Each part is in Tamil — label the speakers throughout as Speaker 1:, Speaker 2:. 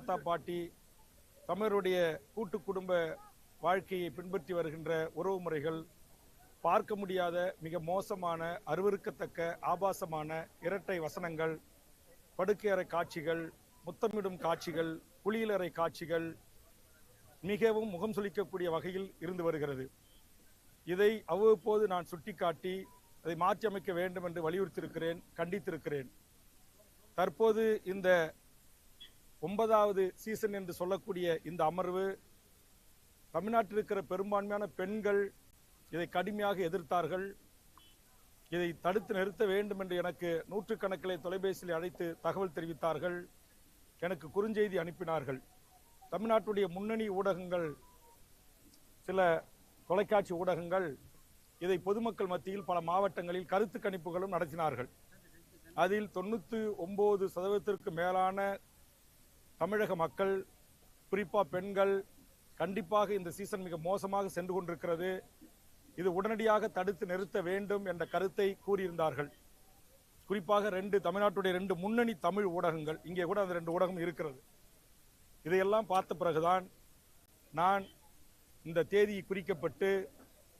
Speaker 1: தாத்தா பாட்டி தமிழருடைய கூட்டு குடும்ப வாழ்க்கையை பின்பற்றி வருகின்ற உறவு முறைகள் பார்க்க முடியாத மிக மோசமான அருவருக்கத்தக்க ஆபாசமான இரட்டை வசனங்கள் படுக்கையறை காட்சிகள் முத்தமிடும் காட்சிகள் குளியலறை காட்சிகள் மிகவும் முகம் சுளிக்கக்கூடிய வகையில் இருந்து வருகிறது. இதை அவ்வப்போது நான் சுட்டிக்காட்டி அதை மாற்றியமைக்க வேண்டும் என்று வலியுறுத்தியிருக்கிறேன் கண்டித்திருக்கிறேன். தற்போது இந்த ஒன்பதாவது சீசன் என்று சொல்லக்கூடிய இந்த அமர்வு தமிழ்நாட்டில் இருக்கிற பெரும்பான்மையான பெண்கள் இதை கடுமையாக எதிர்த்தார்கள். இதை தடுத்து நிறுத்த வேண்டும் என்று எனக்கு நூற்றுக்கணக்கிலே தொலைபேசியில் அழைத்து தகவல் தெரிவித்தார்கள். எனக்கு குறுஞ்செய்தி அனுப்பினார்கள். தமிழ்நாட்டுடைய முன்னணி ஊடகங்கள் சில தொலைக்காட்சி ஊடகங்கள் இதை பொதுமக்கள் மத்தியில் பல மாவட்டங்களில் கருத்து கணிப்புகளும் நடத்தினார்கள். அதில் தொண்ணூற்று ஒம்பது சதவீதத்திற்கு மேலான தமிழக மக்கள் குறிப்பாக பெண்கள் கண்டிப்பாக இந்த சீசன் மிக மோசமாக சென்று கொண்டிருக்கிறது. இது உடனடியாக தடுத்து நிறுத்த வேண்டும் என்ற கருத்தை கூறியிருந்தார்கள். குறிப்பாக ரெண்டு தமிழ்நாட்டுடைய ரெண்டு முன்னணி தமிழ் ஊடகங்கள் இங்கே கூட அந்த ரெண்டு ஊடகம் இருக்கிறது. இதையெல்லாம் பார்த்த பிறகுதான் நான் இந்த தேதி குறிக்கப்பட்டு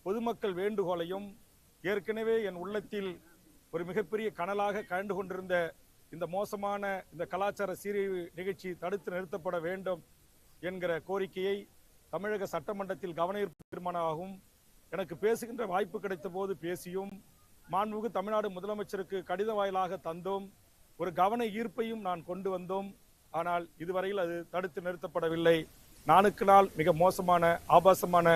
Speaker 1: பொதுமக்கள் வேண்டுகோளையும் ஏற்கனவே என் உள்ளத்தில் ஒரு மிகப்பெரிய கனலாக கண்டு கொண்டிருந்த இந்த மோசமான இந்த கலாச்சார சீரழிவு நிகழ்ச்சி தடுத்து நிறுத்தப்பட வேண்டும் என்கிற கோரிக்கையை தமிழக சட்டமன்றத்தில் கவனஈர்ப்பு தீர்மானமாகவும் எனக்கு பேசுகின்ற வாய்ப்பு கிடைத்த போது பேசியும் மாண்புமிகு தமிழ்நாடு முதலமைச்சருக்கு கடித வாயிலாக தந்தோம். ஒரு கவன ஈர்ப்பையும் நான் கொண்டு வந்தோம். ஆனால் இதுவரையில் அது தடுத்து நிறுத்தப்படவில்லை. நாளுக்கு நாள் மிக மோசமான ஆபாசமான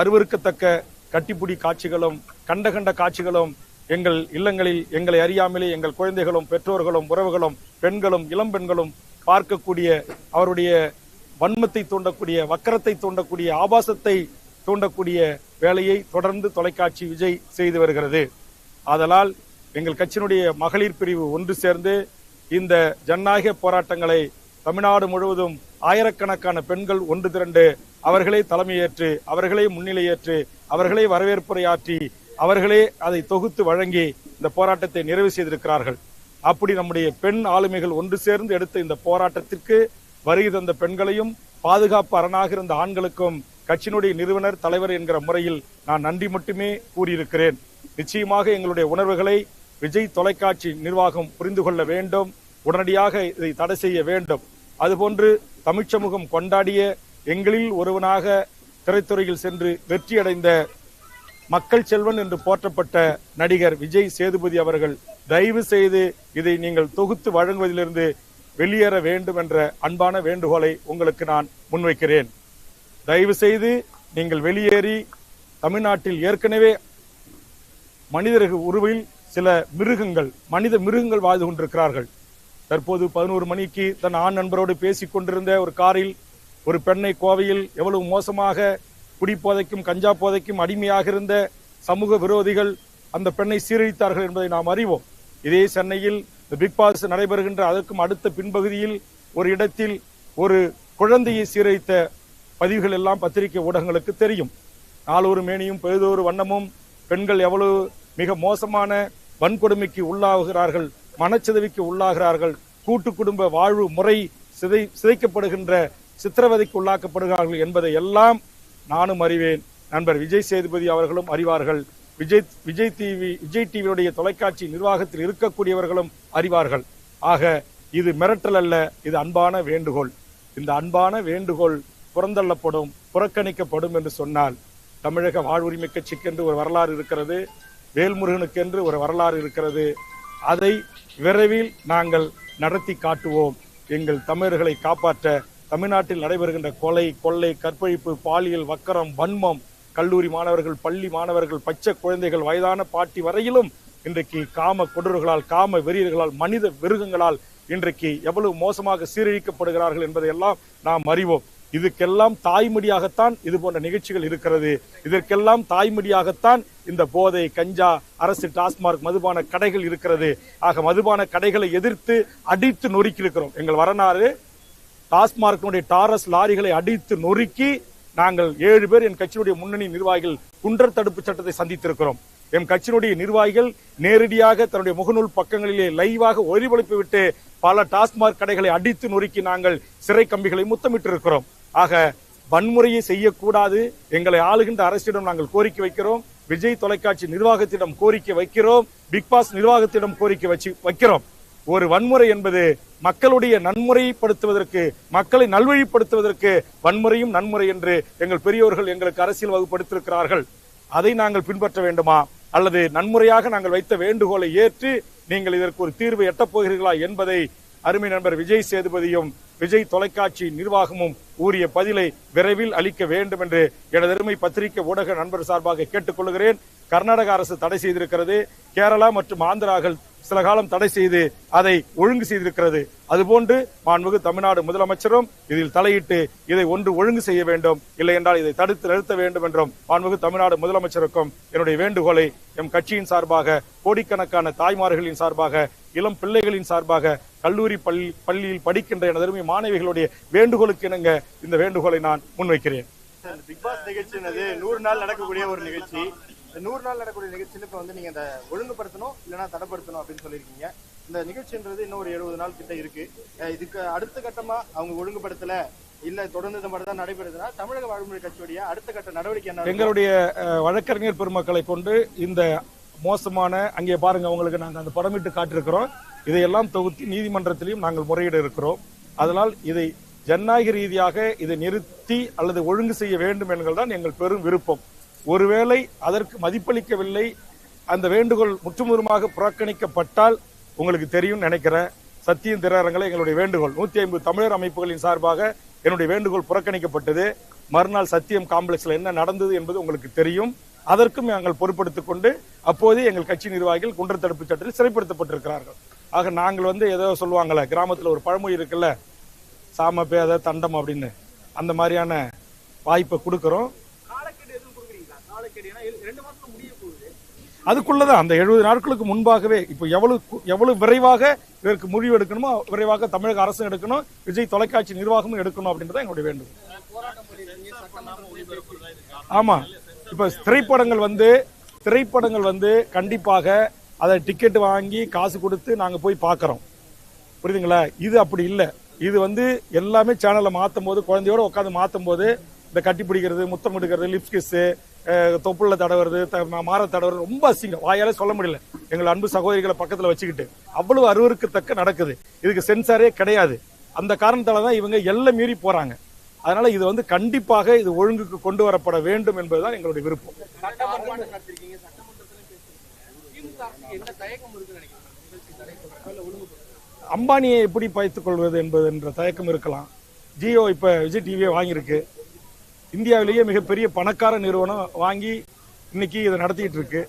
Speaker 1: அருவருக்கத்தக்க கட்டிப்புடி காட்சிகளும் கண்ட கண்ட காட்சிகளும் எங்கள் இல்லங்களில் எங்களை அறியாமலே எங்கள் குழந்தைகளும் பெற்றோர்களும் உறவுகளும் பெண்களும் இளம் பெண்களும் பார்க்கக்கூடிய அவருடைய வன்மத்தை தூண்டக்கூடிய வக்கரத்தை தூண்டக்கூடிய ஆபாசத்தை தூண்டக்கூடிய வேலையை தொடர்ந்து தொலைக்காட்சி விஜய் செய்து வருகிறது. ஆதலால் எங்கள் கட்சியினுடைய மகளிர் பிரிவு ஒன்று சேர்ந்து இந்த ஜனநாயக போராட்டங்களை தமிழ்நாடு முழுவதும் ஆயிரக்கணக்கான பெண்கள் ஒன்று திரண்டு அவர்களே தலைமையேற்று அவர்களே முன்னிலையேற்று அவர்களே வரவேற்புரையாற்றி அவர்களே அதை தொகுத்து வழங்கி இந்த போராட்டத்தை நிறைவு செய்திருக்கிறார்கள். அப்படி நம்முடைய பெண் ஆளுமைகள் ஒன்று சேர்ந்து எடுத்த இந்த போராட்டத்திற்கு வருகை தந்த பெண்களையும் பாதுகாப்பு அரணாக இருந்த ஆண்களுக்கும் கட்சியினுடைய நிறுவனர் தலைவர் என்கிற முறையில் நான் நன்றி மட்டுமே கூறியிருக்கிறேன். நிச்சயமாக எங்களுடைய உணர்வுகளை விஜய் தொலைக்காட்சி நிர்வாகம் புரிந்து கொள்ள வேண்டும். உடனடியாக இதை தடை செய்ய வேண்டும். அதுபோன்று தமிழ்ச்சமூகம் கொண்டாடிய எங்களில் ஒருவனாக திரைத்துறையில் சென்று வெற்றியடைந்த மக்கள் செல்வன் என்று போற்றப்பட்ட நடிகர் விஜய் சேதுபதி அவர்கள் தயவு செய்து இதை நீங்கள் தொகுத்து வழங்குவதிலிருந்து வெளியேற வேண்டும் என்ற அன்பான வேண்டுகோளை உங்களுக்கு நான் முன்வைக்கிறேன். தயவு செய்து நீங்கள் வெளியேறி தமிழ்நாட்டில் ஏற்கனவே மனிதர்கள் உருவில் சில மிருகங்கள் மனித மிருகங்கள் வாழ்ந்து கொண்டிருக்கிறார்கள். தற்போது பதினோரு மணிக்கு தன் ஆண் நண்பரோடு பேசிக் கொண்டிருந்த ஒரு காரில் ஒரு பெண்ணை கோவையில் எவ்வளவு மோசமாக குடிப்போதைக்கும் கஞ்சா போதைக்கும் அடிமையாக இருந்த சமூக விரோதிகள் அந்த பெண்ணை சீரழித்தார்கள் என்பதை நாம் அறிவோம். இதே சென்னையில் இந்த பிக் பாஸ் நடைபெறுகின்ற அதற்கும் அடுத்த பின்பகுதியில் ஒரு இடத்தில் ஒரு குழந்தையை சீரழித்த பதிவுகள் எல்லாம் பத்திரிகை ஊடகங்களுக்கு தெரியும். நாளொரு மேனியும் பெரிதொரு வண்ணமும் பெண்கள் எவ்வளவு மிக மோசமான வன்கொடுமைக்கு உள்ளாகிறார்கள் மனச்சிதவிக்கு உள்ளாகிறார்கள் கூட்டு குடும்ப வாழ்வு முறை சிதை சிதைக்கப்படுகின்ற சித்திரவதைக்கு உள்ளாக்கப்படுகிறார்கள் என்பதை எல்லாம் நானும் அறிவேன். நண்பர் விஜய் சேதுபதி அவர்களும் அறிவார்கள். விஜய் விஜய் டிவி விஜய் டிவியுடைய தொலைக்காட்சி நிர்வாகத்தில் இருக்கக்கூடியவர்களும் அறிவார்கள். ஆக இது மிரட்டல் அல்ல இது அன்பான வேண்டுகோள். இந்த அன்பான வேண்டுகோள் புறந்தள்ளப்படும் புறக்கணிக்கப்படும் என்று சொன்னால் தமிழக வாழ்வுரிமை கட்சிக்கென்று ஒரு வரலாறு இருக்கிறது வேல்முருகனுக்கென்று ஒரு வரலாறு இருக்கிறது. அதை விரைவில் நாங்கள் நடத்தி காட்டுவோம். எங்கள் தமிழர்களை காப்பாற்ற தமிழ்நாட்டில் நடைபெறுகின்ற கொலை கொள்ளை கற்பழிப்பு பாலியல் வக்கரம் வன்மம் கல்லூரி மாணவர்கள் பள்ளி மாணவர்கள் பச்சை குழந்தைகள் வயதான பாட்டி வரையிலும் இன்றைக்கு காம கொடர்களால் காம வெறியர்களால் மனித மிருகங்களால் இன்றைக்கு எவ்வளவு மோசமாக சீரழிக்கப்படுகிறார்கள் என்பதையெல்லாம் நாம் அறிவோம். இதுக்கெல்லாம் தாய்மடியாகத்தான் இது போன்ற நிகழ்ச்சிகள் இருக்கிறது. இதற்கெல்லாம் தாய்மடியாகத்தான் இந்த போதை கஞ்சா அரசு டாஸ்மார்க் மதுபான கடைகள் இருக்கிறது. ஆக மதுபான கடைகளை எதிர்த்து அடித்து நொறுக்கி இருக்கிறோம் எங்கள் வரலாறு டாஸ்மார்க்கினுடைய டாரஸ் லாரிகளை அடித்து நொறுக்கி நாங்கள் ஏழு பேர் என் கட்சியினுடைய முன்னணி நிர்வாகிகள் குண்டர் தடுப்பு சட்டத்தை சந்தித்திருக்கிறோம். எம் கட்சியினுடைய நிர்வாகிகள் நேரடியாக தன்னுடைய முகநூல் பக்கங்களிலே லைவாக ஒளிபரப்பி விட்டு பல டாஸ்மாக் கடைகளை அடித்து நொறுக்கி நாங்கள் சிறை கம்பிகளை முத்தமிட்டு இருக்கிறோம் ஆக வன்முறையை செய்யக்கூடாது. எங்களை ஆளுகின்ற அரசிடம் நாங்கள் கோரிக்கை வைக்கிறோம். விஜய் தொலைக்காட்சி நிர்வாகத்திடம் கோரிக்கை வைக்கிறோம். பிக் பாஸ் நிர்வாகத்திடம் கோரிக்கை வச்சு வைக்கிறோம். ஒரு வன்முறை என்பது மக்களுடைய நன்முறைப்படுத்துவதற்கு மக்களை நல்வழிப்படுத்துவதற்கு வன்முறையும் நன்முறை என்று எங்கள் பெரியோர்கள் எங்களுக்கு அரசியல் வகுப்படுத்திருக்கிறார்கள். அதை நாங்கள் பின்பற்ற வேண்டுமா? அல்லது நன்முறையாக நாங்கள் வைத்த வேண்டுகோளை ஏற்று நீங்கள் இதற்கு ஒரு தீர்வு எட்டப்போகிறீர்களா என்பதை அருமை நண்பர் விஜய் சேதுபதியும் விஜய் தொலைக்காட்சி நிர்வாகமும் கூறிய பதிலை விரைவில் அளிக்க வேண்டும் என்று எனது அருமை பத்திரிகை ஊடக நண்பர் சார்பாக கேட்டுக்கொள்கிறேன். கர்நாடக அரசு தடை செய்திருக்கிறது. கேரளா மற்றும் ஆந்திராக்கள் சில காலம் தடை செய்து அதை ஒழுங்கு செய்திருக்கிறது. அதுபோன்று மாண்புமிகு தமிழ்நாடு முதலமைச்சரும் இதில் தலையிட்டு இதை ஒன்று ஒழுங்கு செய்ய வேண்டும். இல்லை என்றால் இதை தடுத்து நிறுத்த வேண்டும் என்றும் மாண்புமிகு தமிழ்நாடு முதலமைச்சருக்கும் என்னுடைய வேண்டுகோளை எம் கட்சியின் சார்பாக கோடிக்கணக்கான தாய்மார்களின் சார்பாக இளம் பிள்ளைகளின் சார்பாக கல்லூரி பள்ளி பள்ளியில் படிக்கின்ற எனது அருமை மாணவிகளுடைய வேண்டுகோளுக்கு இணங்க இந்த வேண்டுகோளை நான் முன்வைக்கிறேன்.
Speaker 2: பிக் பாஸ் நிகழ்ச்சி நூறு நாள் நடக்கக்கூடிய ஒரு நிகழ்ச்சி. நூறு நாள் நடக்கக்கூடிய நிகழ்ச்சியில இப்ப வந்து நீங்க இந்த ஒழுங்குபடுத்தணும் இல்லைன்னா தடைப்படுத்தணும் அப்படின்னு சொல்லியிருக்கீங்க. இந்த நிகழ்ச்சின்றது இன்னும் ஒரு எழுபது நாள் கிட்ட இருக்கு. இதுக்கு அடுத்த கட்டமா அவங்க ஒழுங்குபடுத்தல இல்ல தொடர்ந்து இந்த மாதிரி தான் நடைபெறுதுன்னா தமிழக வாழ்முறை கட்சியுடைய அடுத்த கட்ட நடவடிக்கை என்ன
Speaker 1: எங்களுடைய வழக்கறிஞர் பெருமக்களை கொண்டு இந்த மோசமான அங்கே பாருங்க உங்களுக்கு நாங்கள் அந்த படமிட்டு காட்டியிருக்கிறோம் இதையெல்லாம் தொகுத்து நீதிமன்றத்திலையும் நாங்கள் முறையிட இருக்கிறோம். அதனால் இதை ஜனநாயக ரீதியாக இதை நிறுத்தி அல்லது ஒழுங்கு செய்ய வேண்டும் என்கிறதான் எங்கள் பெரும் விருப்பம். ஒருவேளை அதற்கு மதிப்பளிக்கவில்லை அந்த வேண்டுகோள் முற்றுமுறுமாக புறக்கணிக்கப்பட்டால் உங்களுக்கு தெரியும் நினைக்கிறேன். சத்தியம் திராரங்களை எங்களுடைய வேண்டுகோள். நூத்தி ஐம்பது தமிழர் அமைப்புகளின் சார்பாக என்னுடைய வேண்டுகோள் புறக்கணிக்கப்பட்டது. மறுநாள் சத்தியம் காம்ப்ளெக்ஸ்ல என்ன நடந்தது என்பது உங்களுக்கு தெரியும். அதற்கும் நாங்கள் பொறுப்படுத்திக் கொண்டு அப்போதே எங்கள் கட்சி நிர்வாகிகள் குண்டர் தடுப்பு சட்டத்தில் சிறைப்படுத்தப்பட்டிருக்கிறார்கள். ஆக நாங்கள் வந்து ஏதோ சொல்லுவாங்கல்ல கிராமத்தில் ஒரு பழமொழி இருக்குல்ல சாம பேத தண்டம் அப்படின்னு. அந்த மாதிரியான வாய்ப்பை கொடுக்குறோம். அதுக்குள்ளதான் அந்த எழுபது நாட்களுக்கு முன்பாகவே இப்போ எவ்வளவு எவ்வளவு விரைவாக இதற்கு முடிவு எடுக்கணுமோ விரைவாக தமிழக அரசும் எடுக்கணும் விஜய் தொலைக்காட்சி நிர்வாகமும் எடுக்கணும் அப்படின்றத எங்களுடைய வேண்டும் ஆமா. இப்ப திரைப்படங்கள் வந்து திரைப்படங்கள் வந்து கண்டிப்பாக அதை டிக்கெட் வாங்கி காசு கொடுத்து நாங்க போய் பார்க்கறோம் புரியுதுங்களா? இது அப்படி இல்லை. இது வந்து எல்லாமே சேனலை மாத்தும் போது குழந்தையோட உட்காந்து மாத்தும் போது இந்த கட்டி பிடிக்கிறது முத்தம் எடுக்கிறது லிப்ஸ்கிஸ்ஸு தொப்புள்ள தடவுறது மாற தடவுறது ரொம்ப அசிங்கம். வாயால சொல்ல முடியல. எங்கள் அன்பு சகோதரிகளை பக்கத்துல வச்சுக்கிட்டு. அவ்வளவு அருவருக்கத்தக்க நடக்குது. இதுக்கு சென்சாரே கிடையாது. அந்த காரணத்தால தான் இவங்க எல்லாம் மீறி போறாங்க. அதனால இது வந்து கண்டிப்பாக இது ஒழுங்குக்கு கொண்டு வரப்பட வேண்டும் என்பதுதான் எங்களுடைய விருப்பம். அம்பானியை எப்படி பயத்துக் கொள்வது என்பது என்ற தயக்கம் இருக்கலாம். ஜியோ இப்ப விஜய் டிவியை வாங்கியிருக்கு. இந்தியாவிலேயே மிகப்பெரிய பணக்கார நிறுவனம் வாங்கி இன்னைக்கு இதை நடத்திட்டு இருக்கு.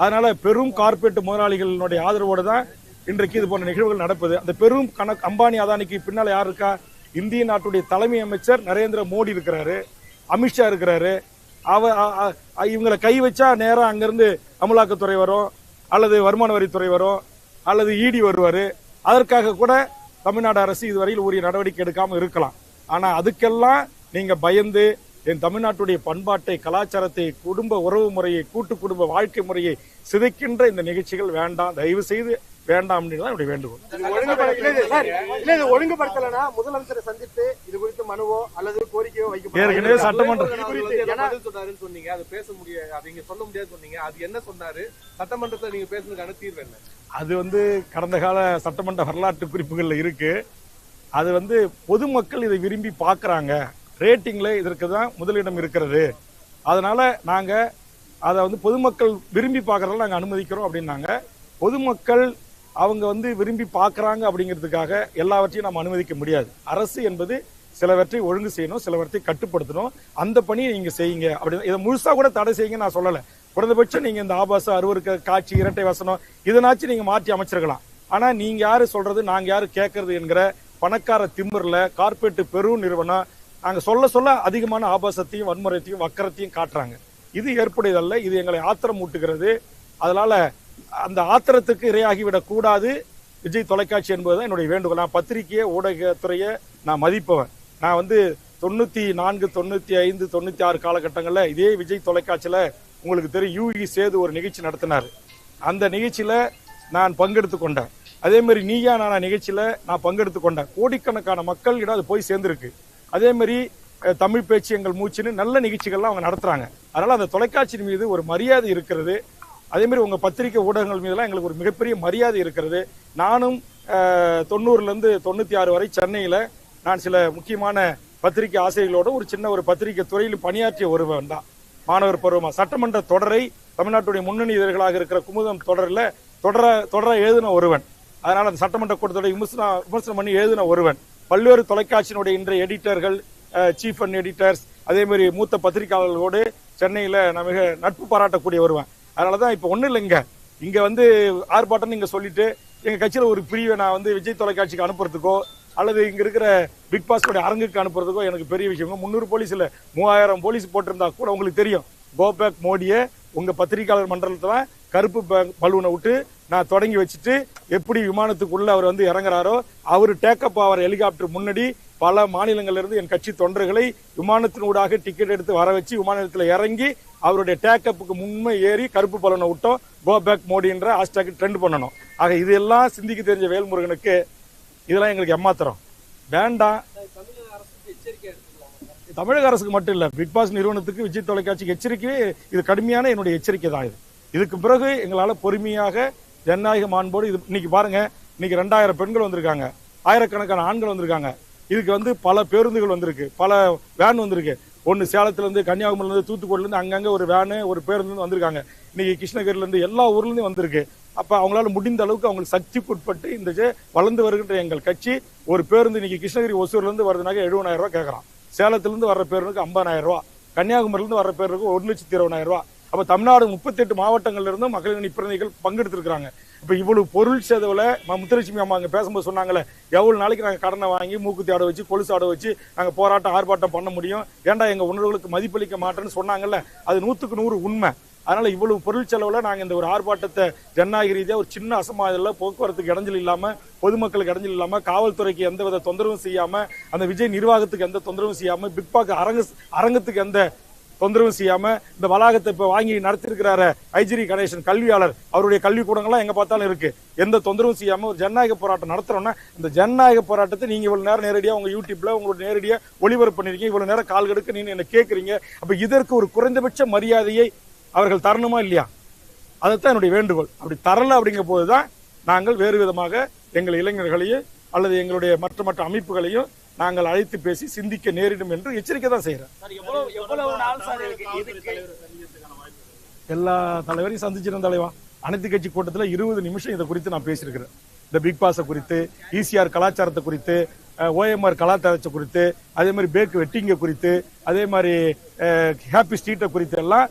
Speaker 1: அதனால பெரும் கார்ப்பரேட் முதலாளிகளினுடைய ஆதரவோடு தான் இன்றைக்கு இது போன்ற நிகழ்வுகள் நடப்பது. அந்த பெரும் கணக்கு அம்பானி அதானிக்கு பின்னால் யார் இருக்கா? இந்திய நாட்டுடைய தலைமை அமைச்சர் நரேந்திர மோடி இருக்கிறாரு. அமித்ஷா இருக்கிறாரு. அவ இவங்களை கை வச்சா நேராக அங்கிருந்து அமலாக்கத்துறை வரும் அல்லது வருமான வரித்துறை வரும் அல்லது இடி வருவார். அதற்காக கூட தமிழ்நாடு அரசு இதுவரையில் உரிய நடவடிக்கை எடுக்காமல் இருக்கலாம். ஆனால் அதுக்கெல்லாம் நீங்கள் பயந்து என் தமிழ்நாட்டுடைய பண்பாட்டை கலாச்சாரத்தை குடும்ப உறவு முறையை கூட்டு குடும்ப வாழ்க்கை முறையை சிதைக்கின்ற இந்த நிகழ்ச்சிகள் வேண்டாம். தயவு செய்து வேண்டாம் அப்படின்னு தான் என்னுடைய வேண்டுகோள்.
Speaker 2: இது ஒழுங்குபட- இல்ல, இது- சார், இல்ல, இது ஒழுங்குபடுத்தலைன்னா முதலமைச்சரை சந்தித்து இது குறித்து மனுவோ அல்லது கோரிக்கையோ வைக்கப்படும்
Speaker 1: ஏற்கனவே சட்டமன்ற
Speaker 2: இது
Speaker 3: அவர்
Speaker 2: குறித்து
Speaker 3: வந்து என்ன
Speaker 2: ஏன்னா-
Speaker 3: பதில் சொன்னாருன்னு சொன்னீங்க அது பேச முடியாது அது நீங்க சொல்ல முடியாது சொன்னீங்க அது என்ன சொன்னாரு? சட்டமன்றத்துல நீங்க பேசுனதுக்கான தீர்வு என்ன?
Speaker 1: அது வந்து கடந்த கால சட்டமன்ற வரலாற்று குறிப்புகள்ல இருக்கு. அது வந்து பொதுமக்கள் இதை விரும்பி பார்க்கறாங்க. ரேட்டிங்கில் இதற்கு தான் முதலிடம் இருக்கிறது. அதனால் நாங்கள் அதை வந்து பொதுமக்கள் விரும்பி பார்க்கறதால நாங்கள் அனுமதிக்கிறோம் அப்படின்னாங்க. பொதுமக்கள் அவங்க வந்து விரும்பி பார்க்குறாங்க அப்படிங்கிறதுக்காக எல்லாவற்றையும் நம்ம அனுமதிக்க முடியாது. அரசு என்பது சிலவற்றை ஒழுங்கு செய்யணும் சிலவற்றை கட்டுப்படுத்தணும். அந்த பணியை நீங்கள் செய்யுங்க அப்படின்னு இதை முழுசாக கூட தடை செய்யுங்க நான் சொல்லலை. குறைந்தபட்சம் நீங்கள் இந்த ஆபாச அருவருக்க காட்சி இரட்டை வசனம் இதனாச்சும் நீங்கள் மாற்றி அமைச்சிருக்கலாம். ஆனால் நீங்கள் யார் சொல்கிறது நாங்கள் யார் கேட்கறது என்கிற பணக்கார திம்பரில் கார்ப்பரேட் பெரு நிறுவனம் நாங்கள் சொல்ல சொல்ல அதிகமான ஆபாசத்தையும் வன்முறையத்தையும் வக்கரத்தையும் காட்டுறாங்க. இது ஏற்புடையதல்ல இது எங்களை ஆத்திரம் ஊட்டுகிறது அதனால அந்த ஆத்திரத்துக்கு இரையாகிவிடக் கூடாது. விஜய் தொலைக்காட்சி என்பதுதான் என்னுடைய வேண்டுகோள். நான் பத்திரிகையை ஊடகத்துறையை நான் மதிப்பவன். நான் வந்து தொண்ணூத்தி நான்கு தொண்ணூத்தி ஐந்து தொண்ணூத்தி ஆறு காலகட்டங்களில் இதே விஜய் தொலைக்காட்சியில உங்களுக்கு தெரியும் யூஇ சேது ஒரு நிகழ்ச்சி நடத்தினார். அந்த நிகழ்ச்சியில நான் பங்கெடுத்து கொண்டேன். அதே மாதிரி நீயா நானா நிகழ்ச்சியில நான் பங்கெடுத்து கொண்டேன். கோடிக்கணக்கான மக்கள் இடம் அது போய் சேர்ந்திருக்கு. அதே மாதிரி தமிழ் பேச்சு எங்கள் மூச்சுன்னு நல்ல நிகழ்ச்சிகள்லாம் அவங்க நடத்துறாங்க. அதனால அந்த தொலைக்காட்சி மீது ஒரு மரியாதை இருக்கிறது. அதே மாதிரி உங்க பத்திரிகை ஊடகங்கள் மீதெல்லாம் எங்களுக்கு ஒரு மிகப்பெரிய மரியாதை இருக்கிறது. நானும் தொண்ணூறுலேருந்து தொண்ணூறுல இருந்து தொண்ணூத்தி ஆறு வரை சென்னையில நான் சில முக்கியமான பத்திரிகை ஆசிரியர்களோட ஒரு சின்ன ஒரு பத்திரிகை துறையில் பணியாற்றிய ஒருவன் தான். மாணவர் பருவமா. சட்டமன்ற தொடரை தமிழ்நாட்டுடைய முன்னணி இதழ்களாக இருக்கிற குமுதம் தொடரில் தொடர தொடர எழுதின ஒருவன். அதனால அந்த சட்டமன்ற கூட்டத்தோட விமர்சனம் விமர்சனம் பண்ணி எழுதின ஒருவன். பல்வேறு தொலைக்காட்சியினுடைய இன்றைய எடிட்டர்கள் சீஃப் அண்ட் எடிட்டர்ஸ் அதே மாதிரி மூத்த பத்திரிகையாளர்களோடு சென்னையில் நான் மிக நட்பு பாராட்டக்கூடிய வருவேன் அதனால தான் இப்போ ஒன்றும் இல்லைங்க இங்கே. வந்து ஆர்ப்பாட்டம் இங்கே சொல்லிட்டு எங்கள் கட்சியில் ஒரு பிரிவை நான் வந்து விஜய் தொலைக்காட்சிக்கு அனுப்புறதுக்கோ அல்லது இங்கே இருக்கிற பிக் பாஸ்கோட அரங்குக்கு அனுப்புறதுக்கோ எனக்கு பெரிய விஷயம் முந்நூறு போலீஸ் இல்லை மூவாயிரம் போலீஸ் போட்டிருந்தா கூட உங்களுக்கு தெரியும். கோபேக் மோடியை உங்கள் பத்திரிகையாளர் மண்டலத்தில் கருப்பு பலூனை விட்டு நான் தொடங்கி வச்சுட்டு எப்படி விமானத்துக்குள்ள அவர் வந்து இறங்குறாரோ அவர் டேக்கப் ஆகிற ஹெலிகாப்டர் முன்னாடி பல மாநிலங்களிலிருந்து என் கட்சி தொண்டர்களை விமானத்தினூடாக டிக்கெட் எடுத்து வர வச்சு விமானத்தில் இறங்கி அவருடைய டேக்கப்புக்கு முன்மை ஏறி கருப்பு பலனை விட்டோம் கோ பேக் மோடின்ற ஹேஷ்டாக் ட்ரெண்ட் பண்ணணும். ஆக இதெல்லாம் சிந்திக்க தெரிஞ்ச வேல்முருகனுக்கு இதெல்லாம் எங்களுக்கு ஏமாத்திரம் வேண்டாம். தமிழக அரசுக்கு மட்டும் இல்லை பிக் பாஸ் நிறுவனத்துக்கு விஜய் தொலைக்காட்சிக்கு எச்சரிக்கை இது கடுமையான என்னுடைய எச்சரிக்கை தான் இது. இதுக்கு பிறகு எங்களால் பொறுமையாக ஜனநாயக மாண்போடு இது இன்னைக்கு பாருங்க இன்னைக்கு ரெண்டாயிரம் பெண்கள் வந்திருக்காங்க ஆயிரக்கணக்கான ஆண்கள் வந்திருக்காங்க. இதுக்கு வந்து பல பேருந்துகள் வந்திருக்கு பல வேன் வந்திருக்கு. ஒன்று சேலத்துலேருந்து கன்னியாகுமரிலேருந்து தூத்துக்குடிலேருந்து அங்கங்கே ஒரு வேனு ஒரு பேருந்து வந்திருக்காங்க. இன்னைக்கு கிருஷ்ணகிரிலேருந்து எல்லா ஊர்லேருந்து வந்திருக்கு. அப்போ அவங்களால முடிந்த அளவுக்கு அவங்களுக்கு சக்திக்கு உட்பட்டு இந்த வளர்ந்து வருகின்ற எங்கள் கட்சி ஒரு பேருந்து இன்னைக்கு கிருஷ்ணகிரி ஒசூர்லேருந்து வருதுனாக்க எழுபதாயிரம் ரூபா கேட்குறான். சேலத்துலேருந்து வர்ற பேருந்துக்கு ஐம்பதாயிரம் ரூபாய். கன்னியாகுமரிலேருந்து வர வர்ற பேருக்கு ஒரு லட்சத்தி இருபதாயிரம் ரூபா அப்ப தமிழ்நாடு முப்பத்தெட்டு மாவட்டங்கள்ல இருந்தும் மக்களின் பிரதிநிதிகள் பங்கெடுத்திருக்கிறாங்க. இப்ப இவ்வளவு பொருள் செலவுல ம- முத்துலட்சுமி அம்மா அங்க பேசும்போது சொன்னாங்களே எவ்வளவு நாளைக்கு நாங்க கடனை வாங்கி மூக்குத்தி ஆட வச்சு கொலுசு ஆட வச்சு நாங்க போராட்டம் ஆர்ப்பாட்டம் பண்ண முடியும்? ஏன்டா எங்க உணர்வுகளுக்கு மதிப்பளிக்க மாட்டேன்னு சொன்னாங்கல்ல அது நூத்துக்கு நூறு உண்மை. அதனால இவ்வளவு பொருள் செலவுல நாங்க இந்த ஒரு ஆர்ப்பாட்டத்தை ஜனநாயக ரீதியா ஒரு சின்ன அசமாதில போக்குவரத்துக்கு இடைஞ்சல் இல்லாம பொதுமக்களுக்கு இடைஞ்சல் இல்லாம காவல்துறைக்கு எந்த வித தொந்தரவும் செய்யாம அந்த விஜய் நிர்வாகத்துக்கு எந்த தொந்தரவும் செய்யாம பிக் பாக் அரங்கு அரங்கத்துக்கு எந்த தொந்தரவும் செய்யாம இந்த வளாகத்தை இப்ப வாங்கி நடத்திருக்கிறாரு ஐஜிரி கணேசன் கல்வியாளர் அவருடைய கல்விக்கூடங்கள்லாம் எங்க பார்த்தாலும் இருக்கு. எந்த தொந்தரவும் செய்யாம ஒரு ஜனநாயக போராட்டம் நடத்துறோம்னா இந்த ஜனநாயக போராட்டத்தை நீங்க இவ்வளவு நேரம் நேரடியா உங்க யூடியூப்ல உங்களோட நேரடியா ஒளிபரப்பு பண்ணிருக்கீங்க. இவ்வளவு நேரம் கால் கெடுக்க நீங்க என்ன கேக்குறீங்க. அப்ப இதற்கு ஒரு குறைந்தபட்ச மரியாதையை அவர்கள் தரணுமா இல்லையா? அதைத்தான் என்னுடைய வேண்டுகோள். அப்படி தரல அப்படிங்கிற போதுதான் நாங்கள் வேறு விதமாக எங்கள் இளைஞர்களையும் அல்லது எங்களுடைய மற்ற மற்ற அமைப்புகளையும் நாங்கள் அழைத்து பேசி சிந்திக்க நேரிடும் என்று எச்சரிக்கை தான் செய்யறேன் எல்லா தலைவரையும் சந்திச்சிருந்த தலைவா. அனைத்து கட்சி கூட்டத்துல இருபது நிமிஷம் இதை குறித்து நான் பேசியிருக்கிறேன். இந்த பிக் பாஸை குறித்து ஈசிஆர் கலாச்சாரத்தை குறித்து ஓஎம்ஆர் கலாச்சாரத்தை குறித்து அதே மாதிரி பேக் வெட்டிங்க குறித்து அதே மாதிரி ஹாப்பி ஸ்ட்ரீட்டை குறித்து எல்லாம்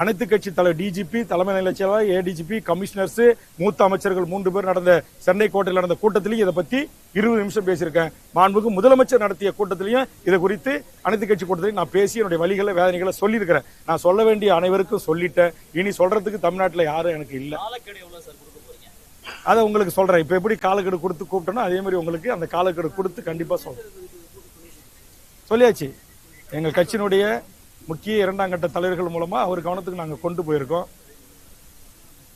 Speaker 1: அனைத்து கட்சி தலைவர் டிஜிபி தலைமை நிலை செயலாளர் ஏடிஜிபி கமிஷனர்ஸ் மூத்த அமைச்சர்கள் மூன்று பேர் நடந்த சென்னை கோட்டையில் நடந்த கூட்டத்திலையும் இதை பத்தி இருபது நிமிஷம் பேசியிருக்கேன். மாண்புக்கு முதலமைச்சர் நடத்திய கூட்டத்திலையும் இதை குறித்து அனைத்து கட்சி கூட்டத்திலையும் நான் பேசி என்னுடைய வழிகளை வேதனைகளை சொல்லியிருக்கிறேன். நான் சொல்ல வேண்டிய அனைவருக்கும் சொல்லிட்டேன். இனி சொல்றதுக்கு தமிழ்நாட்டில் யாரும் எனக்கு இல்லை. அதை உங்களுக்கு சொல்றேன். இப்ப எப்படி காலக்கெடு கொடுத்து கூப்பிட்டனோ அதே மாதிரி உங்களுக்கு அந்த காலக்கெடு கொடுத்து கண்டிப்பா சொல்றேன். சொல்லியாச்சு. எங்கள் கட்சியினுடைய முக்கிய இரண்டாம் கட்ட தலைவர்கள் மூலமா அவர் கவனத்துக்கு நாங்க கொண்டு போயிருக்கோம்.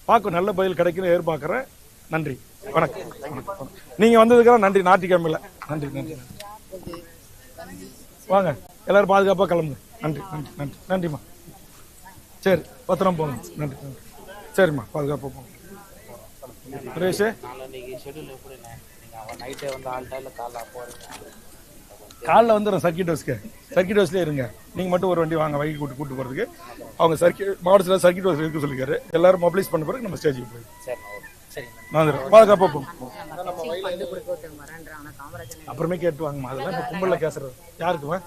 Speaker 1: பார்க்கும் நல்ல பதில் கிடைக்குன்னு எதிர்பார்க்கிறேன். நன்றி. வணக்கம். வணக்கம். நீங்க வந்ததுக்கெல்லாம் நன்றி. ஞாயிற்றுக்கிழமையில நன்றி நன்றி. வாங்க. எல்லாரும் பாதுகாப்பா கிளம்புங்க. நன்றி நன்றி நன்றி. நன்றிம்மா. சரி பத்திரம் போங்க. நன்றி நன்றி. சரிம்மா. பாதுகாப்பா போங்க. சுரேஷ்.
Speaker 4: காலைல
Speaker 1: வந்துடுறேன். சர்க்கிட் ஹவுஸ்க்கு சர்க்கிட் ஹவுஸ்லேயே இருங்க. நீங்க மட்டும் ஒரு வண்டி வாங்க வைகை கூட்டு கூட்டு போறதுக்கு. அவங்க சர்க்கிட் மாவட்டத்தில் சர்க்கிட் ஹவுஸ் இருக்க சொல்லிருக்காரு. எல்லாரும் மொபிலைஸ் பண்ண பிறகு நம்ம ஸ்டேஜுக்கு போய்
Speaker 4: சரிண்ணா ஓகே சரிண்ணா
Speaker 1: நான் வந்துடுறேன். பாதுகாப்பா போங்க
Speaker 5: ஃபண்டு கொடுக்க வரேன்றாங்க காமராஜன்
Speaker 1: அப்புறமே கேட்டு வாங்கம்மா அதெல்லாம் இப்போ கும்பலில் கேசுறது. யாருக்குமா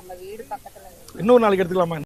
Speaker 1: இன்னொரு நாளைக்கு எடுத்துக்கலாமா?